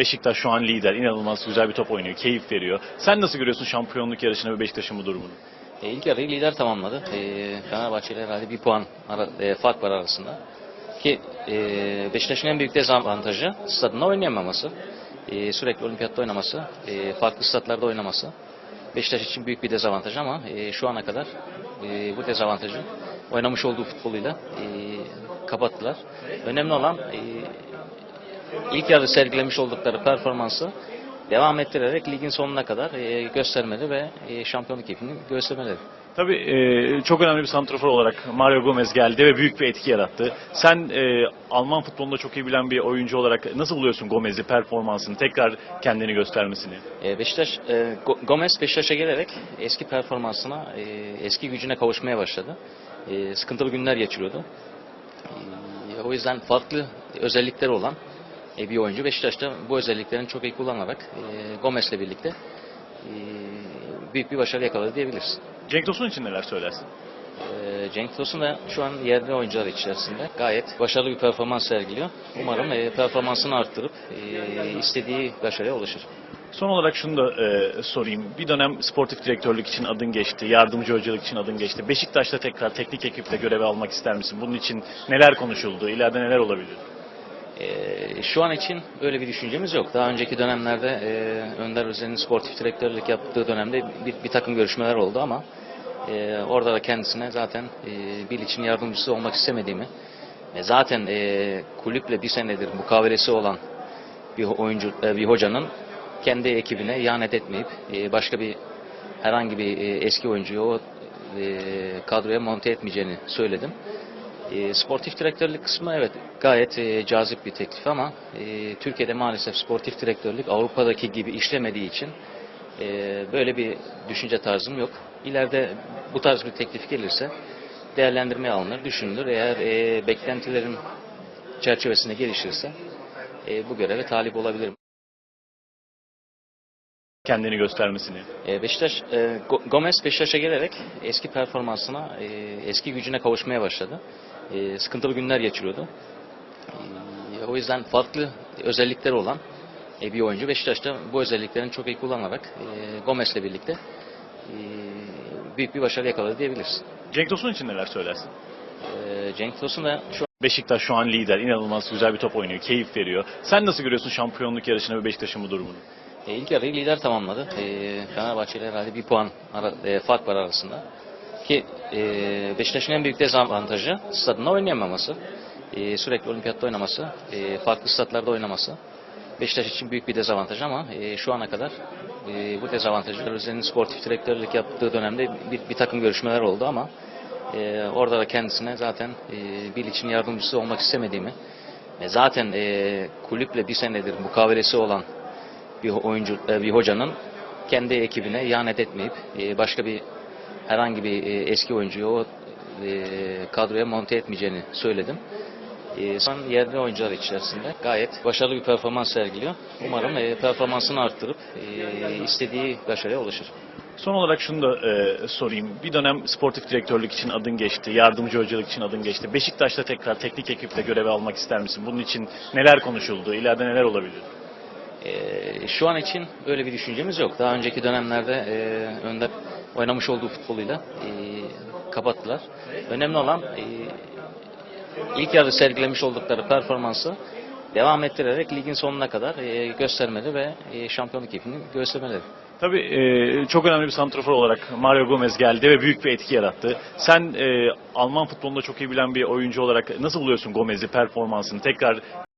Beşiktaş şu an lider. İnanılmaz güzel bir top oynuyor. Keyif veriyor. Sen nasıl görüyorsun şampiyonluk yarışını ve Beşiktaş'ın bu durumunu? E, ilk yarıyı lider tamamladı. E, Fenerbahçe ile herhalde bir puan ara- e, fark var arasında. Ki e, Beşiktaş'ın en büyük dezavantajı stadında oynayamaması. E, sürekli olimpiyatta oynaması, e, farklı stadlarda oynaması. Beşiktaş için büyük bir dezavantaj ama e, şu ana kadar e, bu dezavantajı oynamış olduğu futboluyla e, kapattılar. Önemli olan e, ilk yarı sergilemiş oldukları performansı devam ettirerek ligin sonuna kadar e, göstermeli ve e, şampiyonluk keyfini göstermeleri. Tabii e, çok önemli bir santrafor olarak Mario Gomez geldi ve büyük bir etki yarattı. Sen e, Alman futbolunda çok iyi bilen bir oyuncu olarak nasıl buluyorsun Gomez'i, performansını, tekrar kendini göstermesini? E, Beşiktaş e, Go- Gomez Beşiktaş'a gelerek eski performansına, e, eski gücüne kavuşmaya başladı. E, sıkıntılı günler geçiriyordu. E, o yüzden farklı özellikleri olan e, bir oyuncu. Beşiktaş'ta bu özelliklerini çok iyi kullanarak e, Gomez'le birlikte e, büyük bir başarı yakaladı diyebiliriz. Cenk Tosun için neler söylersin? E, Cenk Tosun da şu an yerli oyuncular içerisinde gayet başarılı bir performans sergiliyor. Umarım e, performansını arttırıp e, istediği başarıya ulaşır. Son olarak şunu da e, sorayım. Bir dönem sportif direktörlük için adın geçti, yardımcı hocalık için adın geçti. Beşiktaş'ta tekrar teknik ekipte görev almak ister misin? Bunun için neler konuşuldu? İleride neler olabilir? Ee, şu an için öyle bir düşüncemiz yok. Daha önceki dönemlerde e, Önder Özel'in sportif direktörlük yaptığı dönemde bir, bir takım görüşmeler oldu ama e, orada da kendisine zaten e, Bil için yardımcısı olmak istemediğimi e, zaten e, kulüple bir senedir mukavelesi olan bir oyuncu, e, bir hocanın kendi ekibine ihanet etmeyip e, başka bir herhangi bir e, eski oyuncuyu o e, kadroya monte etmeyeceğini söyledim. E, sportif direktörlük kısmı evet gayet e, cazip bir teklif ama e, Türkiye'de maalesef sportif direktörlük Avrupa'daki gibi işlemediği için e, böyle bir düşünce tarzım yok. İleride bu tarz bir teklif gelirse değerlendirmeye alınır, düşünülür. Eğer e, beklentilerim çerçevesinde gelişirse e, bu göreve talip olabilirim. Kendini göstermesini. E, Beşiktaş, e, Go- Gomez Beşiktaş'a gelerek eski performansına, e, eski gücüne kavuşmaya başladı. E, sıkıntılı günler geçiriyordu. E, o yüzden farklı özellikleri olan e, bir oyuncu. Beşiktaş'ta bu özelliklerini çok iyi kullanarak e, Gomez'le birlikte e, büyük bir başarı yakaladı diyebiliriz. Cenk Tosun için neler söylersin? E, Cenk Tosun da şu Beşiktaş şu an lider. İnanılmaz güzel bir top oynuyor. Keyif veriyor. Sen nasıl görüyorsun şampiyonluk yarışını ve Beşiktaş'ın bu durumunu? E, ilk yarıyı lider tamamladı. E, Fenerbahçe ile herhalde bir puan ara- e, fark var arasında. Ki e, Beşiktaş'ın en büyük dezavantajı stadında oynayamaması. E, sürekli olimpiyatta oynaması, e, farklı stadlarda oynaması. Beşiktaş için büyük bir dezavantaj ama e, şu ana kadar e, bu dezavantajı Özel'in sportif direktörlük yaptığı dönemde bir, bir takım görüşmeler oldu ama e, orada da kendisine zaten e, Bil için yardımcısı olmak istemediğimi e, zaten e, kulüple bir senedir mukavelesi olan bir oyuncu, e, bir hocanın kendi ekibine ihanet etmeyip e, başka bir herhangi bir e, eski oyuncuyu o kadroya monte etmeyeceğini söyledim. Son yerli oyuncular içerisinde gayet başarılı bir performans sergiliyor. Umarım performansını arttırıp istediği başarıya ulaşır. Son olarak şunu da e, sorayım. Bir dönem sportif direktörlük için adın geçti, yardımcı hocalık için adın geçti. Beşiktaş'ta tekrar teknik ekipte görev almak ister misin? Bunun için neler konuşuldu? İleride neler olabilir? E, şu an için öyle bir düşüncemiz yok. Daha önceki dönemlerde e, Önder oynamış olduğu futboluyla e, kapattılar. Önemli olan e, ilk yarı sergilemiş oldukları performansı devam ettirerek ligin sonuna kadar e, göstermeli ve e, şampiyonluk keyfini göstermeleri. Tabii e, çok önemli bir santrafor olarak Mario Gomez geldi ve büyük bir etki yarattı. Sen e, Alman futbolunda çok iyi bilen bir oyuncu olarak nasıl buluyorsun Gomez'i, performansını? Tekrar